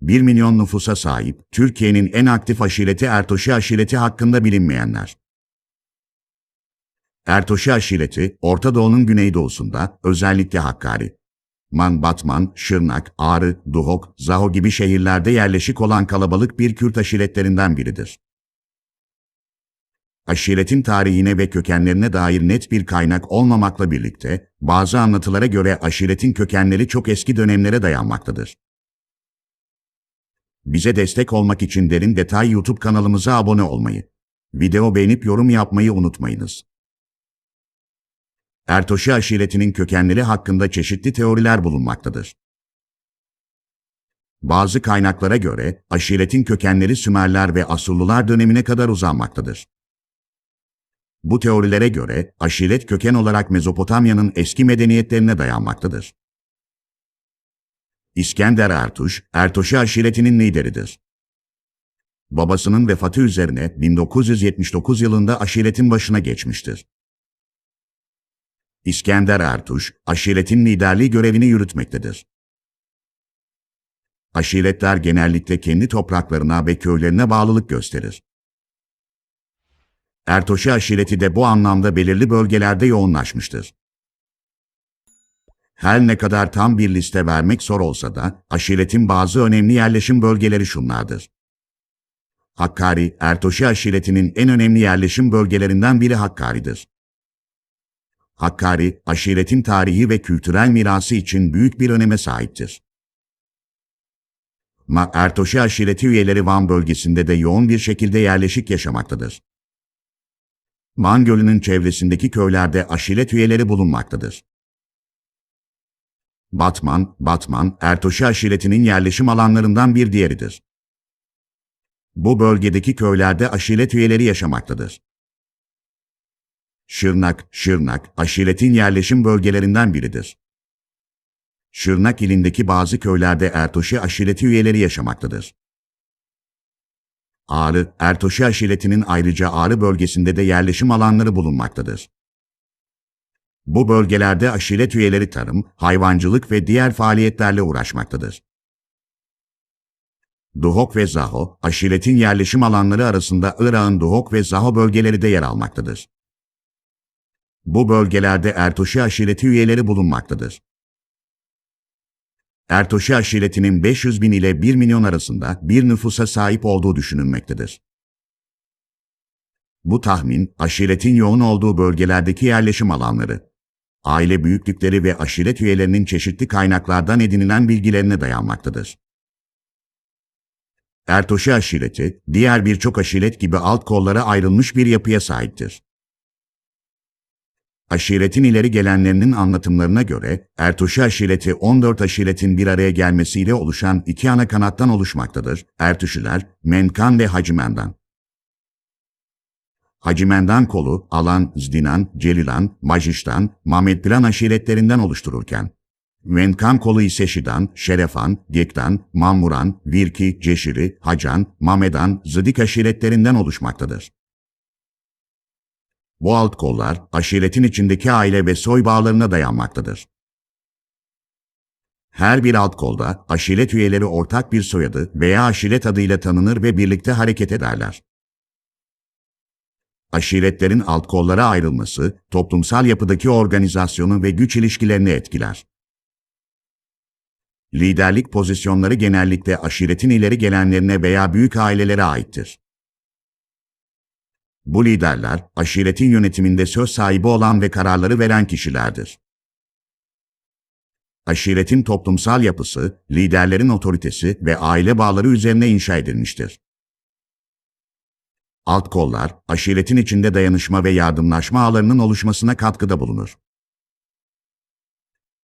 1 milyon nüfusa sahip, Türkiye'nin en aktif aşireti Ertoşi aşireti hakkında bilinmeyenler. Ertoşi aşireti, Orta Doğu'nun güneydoğusunda, özellikle Hakkari, Man, Batman, Şırnak, Ağrı, Duhok, Zaho gibi şehirlerde yerleşik olan kalabalık bir Kürt aşiretlerinden biridir. Aşiretin tarihine ve kökenlerine dair net bir kaynak olmamakla birlikte, bazı anlatılara göre aşiretin kökenleri çok eski dönemlere dayanmaktadır. Bize destek olmak için Derin Detay YouTube kanalımıza abone olmayı, video beğenip yorum yapmayı unutmayınız. Ertoşi aşiretinin kökenleri hakkında çeşitli teoriler bulunmaktadır. Bazı kaynaklara göre aşiretin kökenleri Sümerler ve Asurlular dönemine kadar uzanmaktadır. Bu teorilere göre aşiret köken olarak Mezopotamya'nın eski medeniyetlerine dayanmaktadır. İskender Ertuş, Ertoşi aşiretinin lideridir. Babasının vefatı üzerine 1979 yılında aşiretin başına geçmiştir. İskender Ertuş, aşiretin liderliği görevini yürütmektedir. Aşiretler genellikle kendi topraklarına ve köylerine bağlılık gösterir. Ertoşi aşireti de bu anlamda belirli bölgelerde yoğunlaşmıştır. Her ne kadar tam bir liste vermek zor olsa da, aşiretin bazı önemli yerleşim bölgeleri şunlardır. Hakkari, Ertoşi aşiretinin en önemli yerleşim bölgelerinden biri Hakkari'dir. Hakkari, aşiretin tarihi ve kültürel mirası için büyük bir öneme sahiptir. Ma Ertoşi aşireti üyeleri Van bölgesinde de yoğun bir şekilde yerleşik yaşamaktadır. Van Gölü'nün çevresindeki köylerde aşiret üyeleri bulunmaktadır. Batman, Batman, Ertoşi aşiretinin yerleşim alanlarından bir diğeridir. Bu bölgedeki köylerde aşiret üyeleri yaşamaktadır. Şırnak, Şırnak, aşiretin yerleşim bölgelerinden biridir. Şırnak ilindeki bazı köylerde Ertoşi aşireti üyeleri yaşamaktadır. Ağrı, Ertoşi aşiretinin ayrıca Ağrı bölgesinde de yerleşim alanları bulunmaktadır. Bu bölgelerde aşiret üyeleri tarım, hayvancılık ve diğer faaliyetlerle uğraşmaktadır. Duhok ve Zaho, aşiretin yerleşim alanları arasında Irak'ın Duhok ve Zaho bölgeleri de yer almaktadır. Bu bölgelerde Ertoşi aşireti üyeleri bulunmaktadır. Ertoşi aşiretinin 500 bin ile 1 milyon arasında bir nüfusa sahip olduğu düşünülmektedir. Bu tahmin, aşiretin yoğun olduğu bölgelerdeki yerleşim alanları, aile büyüklükleri ve aşiret üyelerinin çeşitli kaynaklardan edinilen bilgilerine dayanmaktadır. Ertoşi aşireti, diğer birçok aşiret gibi alt kollara ayrılmış bir yapıya sahiptir. Aşiretin ileri gelenlerinin anlatımlarına göre, Ertoşi aşireti 14 aşiretin bir araya gelmesiyle oluşan iki ana kanattan oluşmaktadır. Ertuşiler, Menkan ve Hacimendan. Hacimendan kolu, Alan, Zdinan, Celilan, Majiştan, Mahmedplan aşiretlerinden oluştururken, Menkan kolu ise Şidan, Şerefan, Gektan, Mamuran, Virki, Ceşiri, Hacan, Mamedan, Zıdik aşiretlerinden oluşmaktadır. Bu alt kollar, aşiretin içindeki aile ve soy bağlarına dayanmaktadır. Her bir alt kolda aşiret üyeleri ortak bir soyadı veya aşiret adıyla tanınır ve birlikte hareket ederler. Aşiretlerin alt kollara ayrılması, toplumsal yapıdaki organizasyonu ve güç ilişkilerini etkiler. Liderlik pozisyonları genellikle aşiretin ileri gelenlerine veya büyük ailelere aittir. Bu liderler, aşiretin yönetiminde söz sahibi olan ve kararları veren kişilerdir. Aşiretin toplumsal yapısı, liderlerin otoritesi ve aile bağları üzerine inşa edilmiştir. Alt kollar, aşiretin içinde dayanışma ve yardımlaşma ağlarının oluşmasına katkıda bulunur.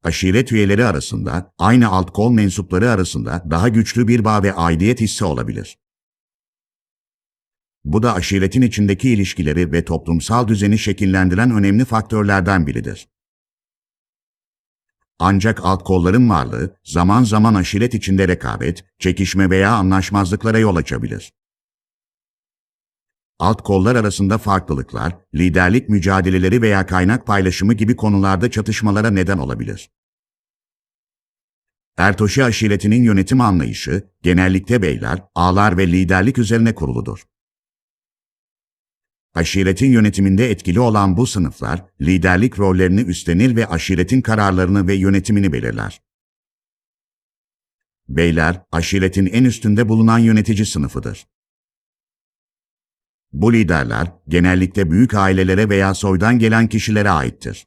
Aşiret üyeleri arasında, aynı alt kol mensupları arasında daha güçlü bir bağ ve aidiyet hissi olabilir. Bu da aşiretin içindeki ilişkileri ve toplumsal düzeni şekillendiren önemli faktörlerden biridir. Ancak alt kolların varlığı zaman zaman aşiret içinde rekabet, çekişme veya anlaşmazlıklara yol açabilir. Alt kollar arasında farklılıklar, liderlik mücadeleleri veya kaynak paylaşımı gibi konularda çatışmalara neden olabilir. Ertoşi aşiretinin yönetim anlayışı, genellikle beyler, ağlar ve liderlik üzerine kuruludur. Aşiretin yönetiminde etkili olan bu sınıflar, liderlik rollerini üstlenir ve aşiretin kararlarını ve yönetimini belirler. Beyler, aşiretin en üstünde bulunan yönetici sınıfıdır. Bu liderler, genellikle büyük ailelere veya soydan gelen kişilere aittir.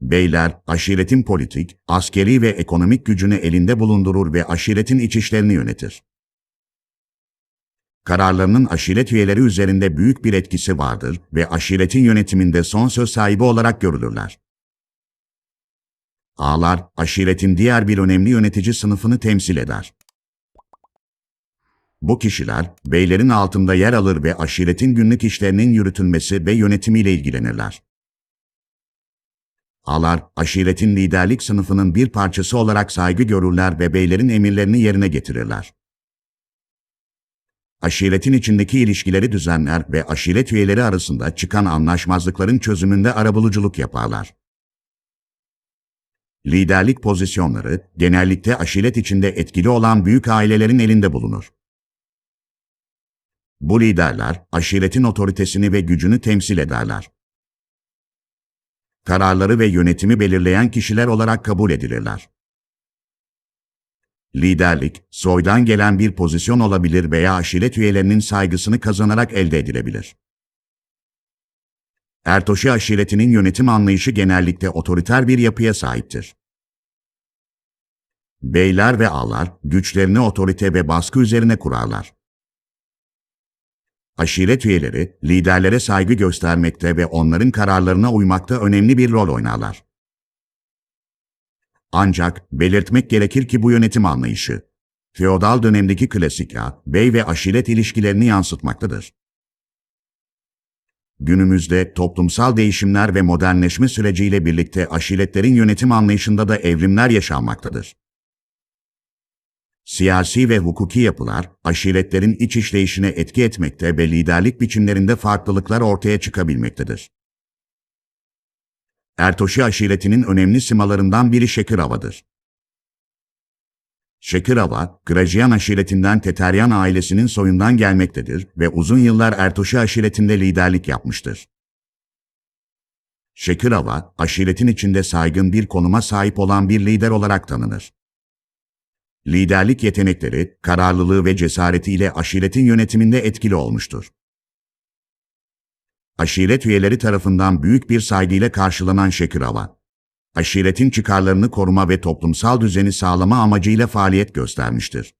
Beyler, aşiretin politik, askeri ve ekonomik gücünü elinde bulundurur ve aşiretin iç işlerini yönetir. Kararlarının aşiret üyeleri üzerinde büyük bir etkisi vardır ve aşiretin yönetiminde son söz sahibi olarak görülürler. Ağlar, aşiretin diğer bir önemli yönetici sınıfını temsil eder. Bu kişiler, beylerin altında yer alır ve aşiretin günlük işlerinin yürütülmesi ve yönetimiyle ilgilenirler. Ağlar, aşiretin liderlik sınıfının bir parçası olarak saygı görürler ve beylerin emirlerini yerine getirirler. Aşiretin içindeki ilişkileri düzenler ve aşiret üyeleri arasında çıkan anlaşmazlıkların çözümünde arabuluculuk yaparlar. Liderlik pozisyonları genellikle aşiret içinde etkili olan büyük ailelerin elinde bulunur. Bu liderler aşiretin otoritesini ve gücünü temsil ederler. Kararları ve yönetimi belirleyen kişiler olarak kabul edilirler. Liderlik, soydan gelen bir pozisyon olabilir veya aşiret üyelerinin saygısını kazanarak elde edilebilir. Ertoşi aşiretinin yönetim anlayışı genellikle otoriter bir yapıya sahiptir. Beyler ve ağlar güçlerini otorite ve baskı üzerine kurarlar. Aşiret üyeleri liderlere saygı göstermekte ve onların kararlarına uymakta önemli bir rol oynarlar. Ancak belirtmek gerekir ki bu yönetim anlayışı, feodal dönemdeki klasik ağ, bey ve aşiret ilişkilerini yansıtmaktadır. Günümüzde toplumsal değişimler ve modernleşme süreciyle birlikte aşiretlerin yönetim anlayışında da evrimler yaşanmaktadır. Siyasi ve hukuki yapılar, aşiretlerin iç işleyişine etki etmekte ve liderlik biçimlerinde farklılıklar ortaya çıkabilmektedir. Ertoşi aşiretinin önemli simalarından biri Şekirhava'dır. Şekirhava, Grajian aşiretinden Teteryan ailesinin soyundan gelmektedir ve uzun yıllar Ertoşi aşiretinde liderlik yapmıştır. Şekirhava, aşiretin içinde saygın bir konuma sahip olan bir lider olarak tanınır. Liderlik yetenekleri, kararlılığı ve cesaretiyle aşiretin yönetiminde etkili olmuştur. Aşiret üyeleri tarafından büyük bir saygıyla karşılanan Şekirava, aşiretin çıkarlarını koruma ve toplumsal düzeni sağlama amacıyla faaliyet göstermiştir.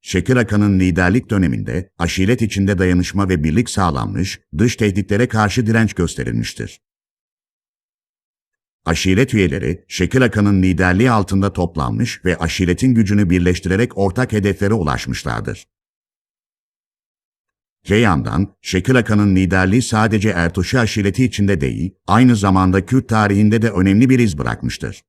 Şekir Akan'ın liderlik döneminde aşiret içinde dayanışma ve birlik sağlanmış, dış tehditlere karşı direnç gösterilmiştir. Aşiret üyeleri, Şekil Akan'ın liderliği altında toplanmış ve aşiretin gücünü birleştirerek ortak hedeflere ulaşmışlardır. Öte yandan, Şekil Akan'ın liderliği sadece Ertoşi aşireti içinde değil, aynı zamanda Kürt tarihinde de önemli bir iz bırakmıştır.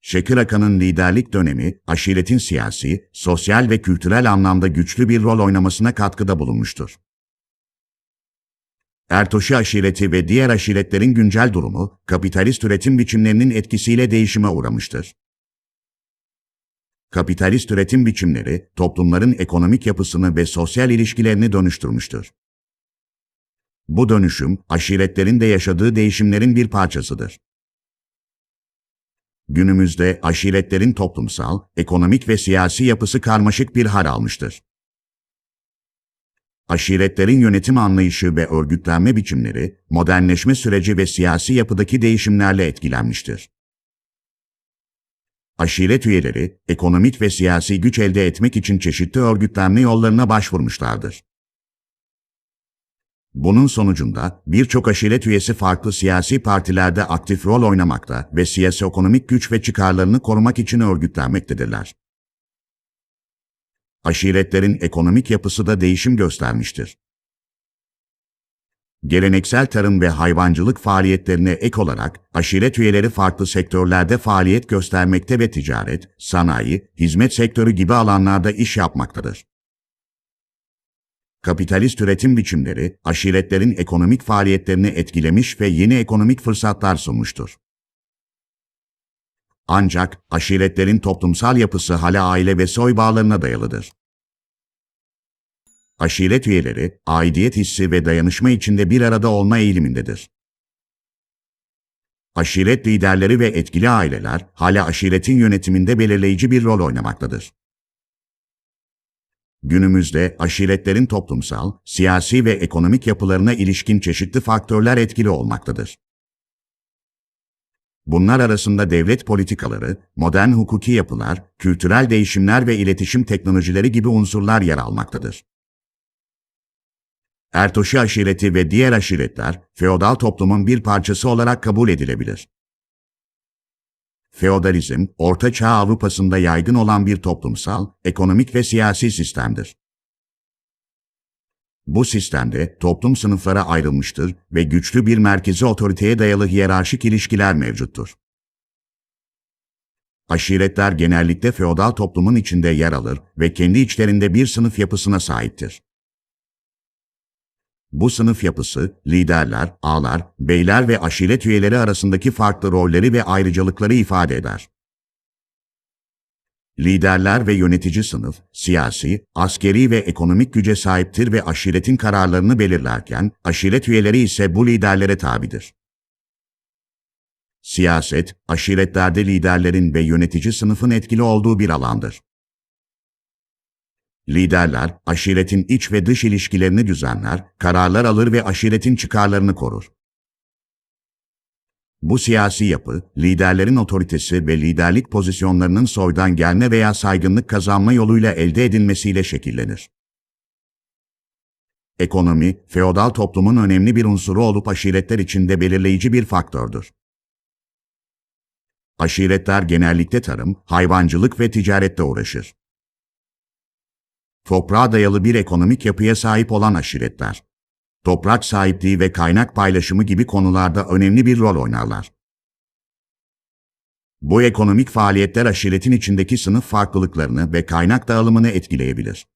Şekil Akan'ın liderlik dönemi, aşiretin siyasi, sosyal ve kültürel anlamda güçlü bir rol oynamasına katkıda bulunmuştur. Ertoşi aşireti ve diğer aşiretlerin güncel durumu, kapitalist üretim biçimlerinin etkisiyle değişime uğramıştır. Kapitalist üretim biçimleri, toplumların ekonomik yapısını ve sosyal ilişkilerini dönüştürmüştür. Bu dönüşüm, aşiretlerin de yaşadığı değişimlerin bir parçasıdır. Günümüzde aşiretlerin toplumsal, ekonomik ve siyasi yapısı karmaşık bir hal almıştır. Aşiretlerin yönetim anlayışı ve örgütlenme biçimleri, modernleşme süreci ve siyasi yapıdaki değişimlerle etkilenmiştir. Aşiret üyeleri, ekonomik ve siyasi güç elde etmek için çeşitli örgütlenme yollarına başvurmuşlardır. Bunun sonucunda birçok aşiret üyesi farklı siyasi partilerde aktif rol oynamakta ve siyasi ekonomik güç ve çıkarlarını korumak için örgütlenmektedirler aşiretlerin ekonomik yapısı da değişim göstermiştir. Geleneksel tarım ve hayvancılık faaliyetlerine ek olarak aşiret üyeleri farklı sektörlerde faaliyet göstermekte ve ticaret, sanayi, hizmet sektörü gibi alanlarda iş yapmaktadır. Kapitalist üretim biçimleri aşiretlerin ekonomik faaliyetlerini etkilemiş ve yeni ekonomik fırsatlar sunmuştur. Ancak aşiretlerin toplumsal yapısı hala aile ve soy bağlarına dayalıdır. Aşiret üyeleri, aidiyet hissi ve dayanışma içinde bir arada olma eğilimindedir. Aşiret liderleri ve etkili aileler hala aşiretin yönetiminde belirleyici bir rol oynamaktadır. Günümüzde aşiretlerin toplumsal, siyasi ve ekonomik yapılarına ilişkin çeşitli faktörler etkili olmaktadır. Bunlar arasında devlet politikaları, modern hukuki yapılar, kültürel değişimler ve iletişim teknolojileri gibi unsurlar yer almaktadır. Ertoşi aşireti ve diğer aşiretler, feodal toplumun bir parçası olarak kabul edilebilir. Feodalizm, Orta Çağ Avrupa'sında yaygın olan bir toplumsal, ekonomik ve siyasi sistemdir. Bu sistemde toplum sınıflara ayrılmıştır ve güçlü bir merkezi otoriteye dayalı hiyerarşik ilişkiler mevcuttur. Aşiretler genellikle feodal toplumun içinde yer alır ve kendi içlerinde bir sınıf yapısına sahiptir. Bu sınıf yapısı, liderler, ağlar, beyler ve aşiret üyeleri arasındaki farklı rolleri ve ayrıcalıkları ifade eder. Liderler ve yönetici sınıf, siyasi, askeri ve ekonomik güce sahiptir ve aşiretin kararlarını belirlerken, aşiret üyeleri ise bu liderlere tabidir. Siyaset, aşiretlerde liderlerin ve yönetici sınıfın etkili olduğu bir alandır. Liderler, aşiretin iç ve dış ilişkilerini düzenler, kararlar alır ve aşiretin çıkarlarını korur. Bu siyasi yapı, liderlerin otoritesi ve liderlik pozisyonlarının soydan gelme veya saygınlık kazanma yoluyla elde edilmesiyle şekillenir. Ekonomi, feodal toplumun önemli bir unsuru olup aşiretler içinde belirleyici bir faktördür. Aşiretler genellikle tarım, hayvancılık ve ticarette uğraşır. Toprağa dayalı bir ekonomik yapıya sahip olan aşiretler, toprak sahipliği ve kaynak paylaşımı gibi konularda önemli bir rol oynarlar. Bu ekonomik faaliyetler aşiretin içindeki sınıf farklılıklarını ve kaynak dağılımını etkileyebilir.